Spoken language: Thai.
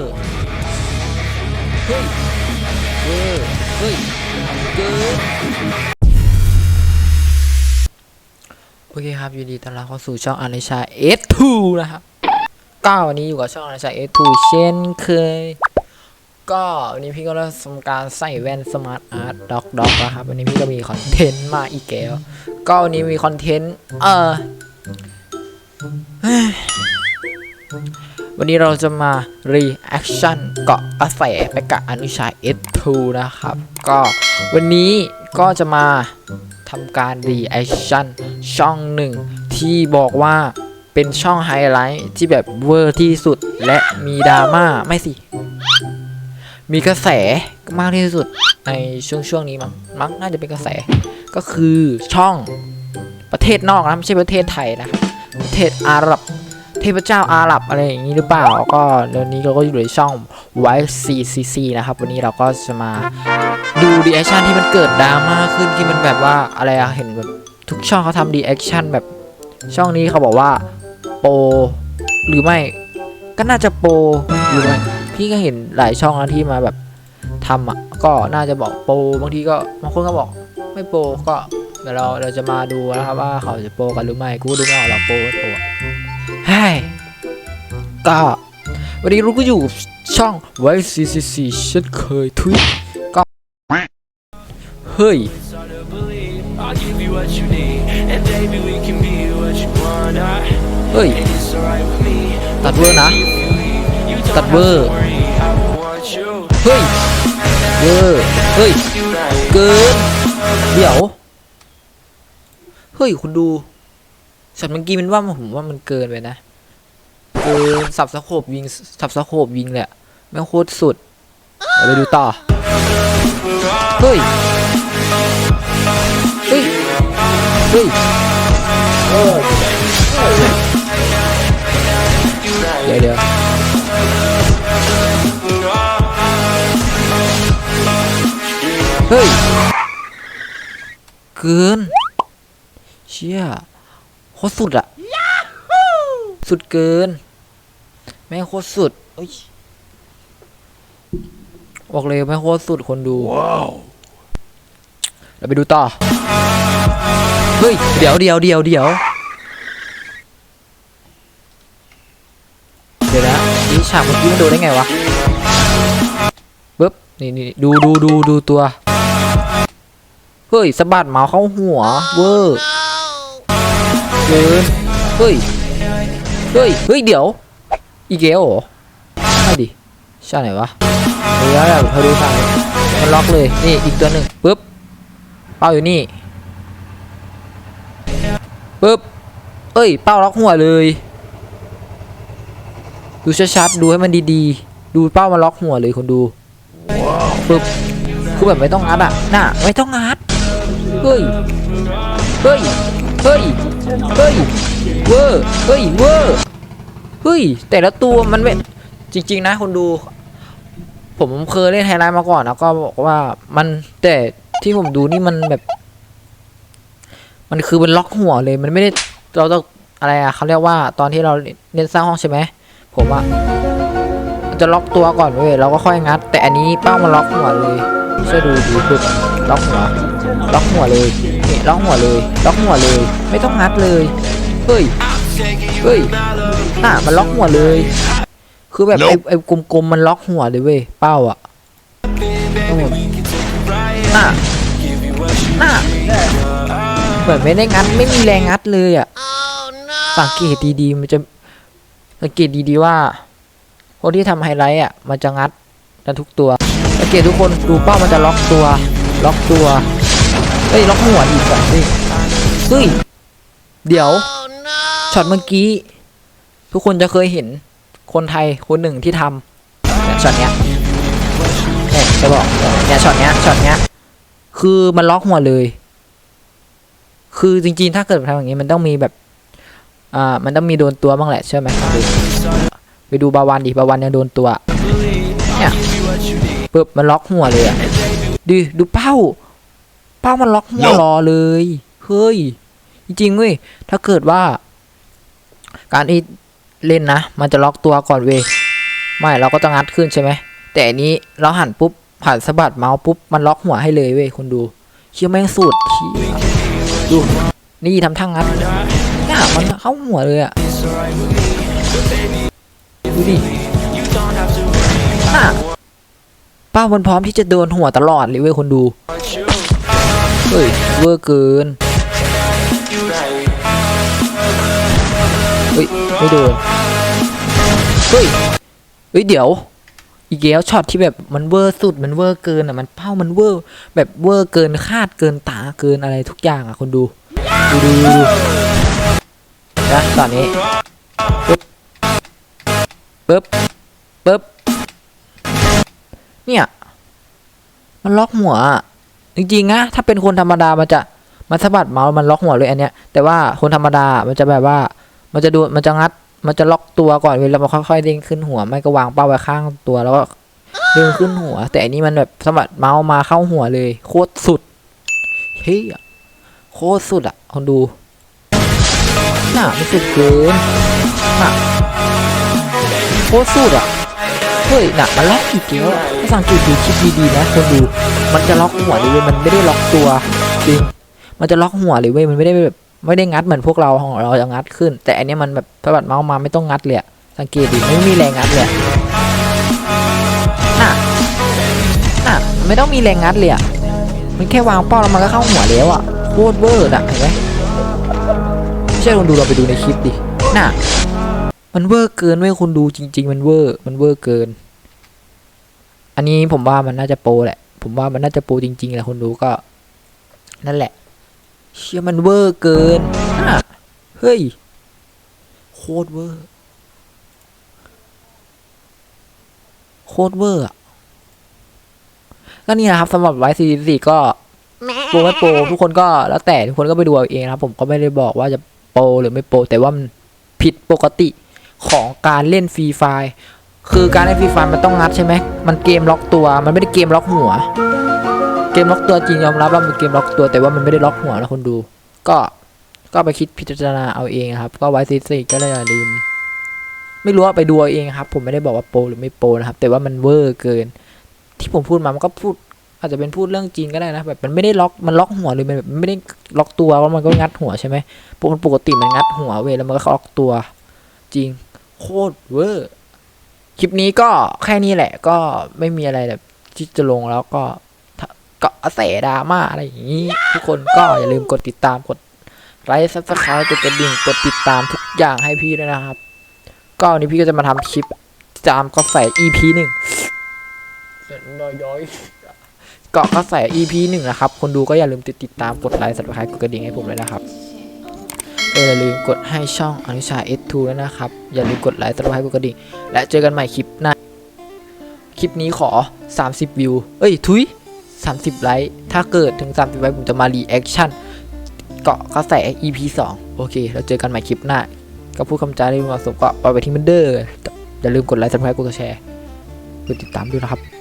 ร์เฮ้ยเวอร์เฮ้ยเกินโอเคครับยินดีต้อนรับเข้าสู่ช่องอนิชา S2 นะครับก็วันนี้อยู่กับช่องอนิชา S2 เช่นเคย ก็วันนี้พี่ก็เริ่มทำการใส่แว่นสมาร์ทอาร์ตด็อกด็อกนะครับวันนี้พี่ก็มีคอนเทนต์มาอีกแล้วก็วันนี้มีคอนเทนต์เออ วันนี้เราจะมา reaction เกาะกระแสไปกับอนุชา S2 นะครับ ก็วันนี้ก็จะมาทำการ reaction ช่องหนึ่งที่บอกว่าเป็นช่องไฮไลท์ที่แบบเวอร์ที่สุดและมีดราม่าไม่สิ มีกระแสมากที่สุดในช่วงช่วงนี้มั้งมั้งน่าจะเป็นกระแสก็คือช่องประเทศนอกนะไม่ใช่ประเทศไทยนะครับประเทศอาหรับ เทพเจ้าอาหรับอะไรอย่างนี้หรือเปล่า ก็เดี๋ยวนี้เราก็อยู่ในช่อง YCCC นะครับ วันนี้เราก็จะมาดูดีแอคชั่นที่มันเกิดดราม่าขึ้นที่มันแบบว่าอะไรอะเห็นแบบทุกช่องเขาทำดีแอคชั่นแบบช่องนี้เขาบอกว่าโปหรือไม่ก็น่าจะโปหรือไม่พี่ก็เห็นหลายช่องนะที่มาแบบทำอะก็น่าจะบอกโปบางทีก็บางคนก็บอกไม่โปก็เดี๋ยวเราเราจะมาดูนะครับว่าเขาจะโปกันหรือไม่กูดูไม่ออกหรอกโปไม่โป ก็วันนี้รู้ก็อยู่ช่องวายซีซีซีฉันเคยทุยก็เฮ้ย เฮ้ย ตัดเวอร์นะ ตัดเวอร์ เฮ้ย เวอร์ เฮ้ย เกิน เดี๋ยว เฮ้ย คุณดูสัตว์เมื่อกี้มันว่าผมว่ามันเกินไปนะ เกินสับสะโขบยิงสับสะโขบยิงเละไม่งโคตรสุดเดี๋ยวไปดูต่อ เฮ้ย เฮ้ย เฮ้ยเดี๋ยวเดี๋ยวเฮ้ย เกิน เชี่ยโคตรสุดอะสุดเกิน แม่งโคตรสุดเอ้ยบอกเลยแม่งโคตรสุดคนดูเราไปดูต่อ เฮ้ย เดี๋ยวเดี๋ยวเดี๋ยวเดี๋ยวเดี๋ยวนะนี่ฉากเมื่อกี้มันดูได้ไงวะปึ๊บนี่นี่ดูดูดูดูตัว เฮ้ยสะบัดเมาส์เข้าหัว เวอร์เกินเฮ้ย เฮ้ย เฮ้ย เดี๋ยว อีเกลเหรอใช่ดิใช่ไหนวะเดี๋ยวเดี๋ยวเธอดูสั่งมันล็อกเลย นี่อีกตัวหนึ่งปึ๊บเป้าอยู่นี่ปึ๊บเอ้ย เป้าล็อกหัวเลย ดูชัดๆดูให้มันดีๆ ดูเป้ามาล็อกหัวเลยคนดูปึ๊บคือแบบไม่ต้องงัดอะน่ะไม่ต้องงัดเฮ้ยเฮ้ยเฮ้ยเฮ้ยเวอร์เฮ้ยเวอร์ เฮ้ย แต่ละตัวมันไม่จริง ๆ นะคนดู ผมเคยเล่นไฮไลท์มาก่อนแล้วก็บอกว่ามันแต่ที่ผมดูนี่มันแบบ มันคือมันล็อกหัวเลย มันไม่ได้เราต้องอะไรอะเขาเรียกว่าตอนที่เราเล่นสร้างห้องใช่ไหมผมอะมันจะล็อกตัวก่อนเว้ยเราก็ค่อยงัด แต่อันนี้เป้ามันล็อกหัวเลยช่วยดูดูดูล็อกหัวล็อกหัวเลยนี่ล็อกหัวเลยล็อกหัวเลย ไม่ต้องงัดเลยเฮ้ย เฮ้ยน่ะมันล็อกหัวเลย คือแบบไอ้ไอ้กลมๆมันล็อกหัวเลยเว้ยเป้าอะทั้งหมดน่ะน่ะเหมือนไม่ได้งัดไม่มีแรงงัดเลยอะสังเกตดีๆมันจะสังเกตดีๆว่าคนที่ทำไฮไลท์อะมันจะงัดกันทุกตัวสังเกตทุกคนดูเป้ามันจะล็อกตัว ล็อกตัวเฮ้ยล็อกหัวอีกอะนี่เฮ้ยเดี๋ยว ช็อตเมื่อกี้ ทุกคนจะเคยเห็นคนไทยคนหนึ่งที่ทำเนี่ยช็อตเนี้ยเนี่ยจะบอกเนี่ยช็อตเนี้ยช็อตเนี้ย คือมันล็อกหัวเลย คือจริงๆ ถ้าเกิดทำอย่างนี้มันต้องมีแบบ อ่า มันต้องมีโดนตัวบ้างแหละใช่ไหมไปดูบาวันดิบาวันยังโดนตัว เนี่ยปึ๊บมันล็อกหัวเลยอะดูดูเป้า เป้ามันล็อกหัวรอเลย เฮ้ย จริงเว้ย ถ้าเกิดว่า การที่เล่นนะ มันจะล็อกตัวก่อนเวไม่เราก็ต้องงัดขึ้นใช่ไหม แต่อันนี้เราหันปุ๊บหันสะบัดเมาส์ปุ๊บมันล็อกหัวให้เลยเว้ยคนดูเชี่ยแม่งสุดทีดูนี่ทำทั้งงัดเนี่ยมันเข้าหัวเลยอะดูดิน่ะเป้ามันพร้อมที่จะโดนหัวตลอดเลยเว้ยคนดู เฮ้ยเวอร์เกิน ไม่โดนเฮ้ยเฮ้ยเดี๋ยว อีกแล้วช็อตที่แบบมันเวอร์สุดมันเวอร์เกินอะมันเป้ามันเวอร์แบบเวอร์เกินคาดเกินตาเกินอะไรทุกอย่างอะคนดูดูดูดูนะตอนนี้ปึ๊บปึ๊บปึ๊บเนี่ยมันล็อกหัวจริงๆนะถ้าเป็นคนธรรมดามันจะมันสะบัดเมาส์มันล็อกหัวเลยอันเนี้ยแต่ว่าคนธรรมดามันจะแบบว่า มันจะดูมันจะงัด มันจะล็อกตัวก่อนเวลามันค่อยๆเด้งขึ้นหัว ไม่ก็วางเป้าไว้ข้างตัวแล้วก็เด้งขึ้นหัว แต่อันนี้มันแบบสะบัดเมาส์มาเข้าหัวเลย โคตรสุดเฮ้ยโคตรสุดอะคนดูน่ะมันสุดเกินน่ะโคตรสุดอะเฮ้ยน่ะมันล็อกอีกแล้วถ้าสังเกตดูคลิปดีๆนะคนดู มันจะล็อกหัวเลยเว้ยมันไม่ได้ล็อกตัวจริงมันจะล็อกหัวเลยเว้ยมันไม่ได้แบบ ไม่ได้งัดเหมือนพวกเราของเราจะงัดขึ้น แต่อันนี้มันแบบสะบัดเมาส์มาไม่ต้องงัดเลยสังเกตดิไม่มีแรงงัดเลยน่ะน่ะไม่ต้องมีแรงงัดเลยมันแค่วางเป้าแล้วมันก็เข้าหัวแล้วอะโคตรเวอร์น่ะเห็นไหมไม่ใช่คนดูเราไปดูในคลิปดิน่ะมันเวอร์เกินเว้ยคุณดูจริง ๆ มันเวอร์มันเวอร์เกิน อันนี้ผมว่ามันน่าจะโปรแหละ ผมว่ามันน่าจะโปรจริงๆแหละคนดูก็ นั่นแหละ เชี่ยมันเวอร์เกินอะเฮ้ย โคตรเวอร์ โคตรเวอร์อะก็นี่นะครับสำหรับไวซีสี่ก็โปรไม่โปรทุกคนก็แล้วแต่ทุกคนก็ไปดูเอาเองนะครับ ผมก็ไม่ได้บอกว่าจะโปรหรือไม่โปรแต่ว่ามันผิดปกติของการเล่นฟรีไฟคือการเล่นฟรีไฟมันต้องงัดใช่ไหมมันเกมล็อกตัว มันไม่ได้เกมล็อกหัว เกมล็อกตัวจริงยอมรับว่ามันเกมล็อกตัวแต่ว่ามันไม่ได้ล็อกหัวนะคนดู ก็ก็ไปคิดพิจารณาเอาเองครับ ก็ไว้ซีซีก็เลยอย่าลืม ไม่รู้ว่าไปดูเอาเองครับ ผมไม่ได้บอกว่าโปรหรือไม่โปรนะครับ แต่ว่ามันเวอร์เกิน ที่ผมพูดมามันก็พูด อาจจะเป็นพูดเรื่องจริงก็ได้นะแบบมันไม่ได้ล็อกมันล็อกหัวเลยมันแบบมันไม่ได้ล็อกตัวว่ามันก็งัดหัวใช่ไหมปกปกติมันงัดหัวเว้ยแล้วมันก็ล็อกตัว จริง โคตรเวอร์คลิปนี้ก็แค่นี้แหละ ก็ไม่มีอะไรแบบที่จะลงแล้วก็ กาะกระแสดราม่าอะไรอย่างนี้ ทุกคนก็อย่าลืมกดติดตามกดไลค์ซับสไครต์กดกระดิ่งกดติดตามทุกอย่างให้พี่ด้วยนะครับ ก็วันนี้พี่ก็จะมาทำคลิปตามกระแส EP หนึ่งเสียงย้อยๆเกาะกระแส EP หนึ่งนะครับ คนดูก็อย่าลืมติดติดตามกดไลค์ซับสไครต์กดกระดิ่งให้ผมเลยนะครับก็อย่าลืมกดให้ช่องอนุชา S2 ด้วยนะครับ อย่าลืมกดไลค์ซับสไครต์กดกระดิ่งและเจอกันใหม่คลิปหน้า คลิปนี้ขอ 30 วิว เอ้ย ทุย 30 ไลค์ ถ้าเกิดถึง 30 ไลค์ผมจะมารีแอคชั่นเกาะกระแส EP 2 โอเค เราเจอกันใหม่คลิปหน้า ก็พูดคำจาได้เหมาะสมก็ปล่อยไปที่มันเดอร์อย่าลืมกดไลค์สับสไครต์กดแชร์กดติดตามด้วยนะครับ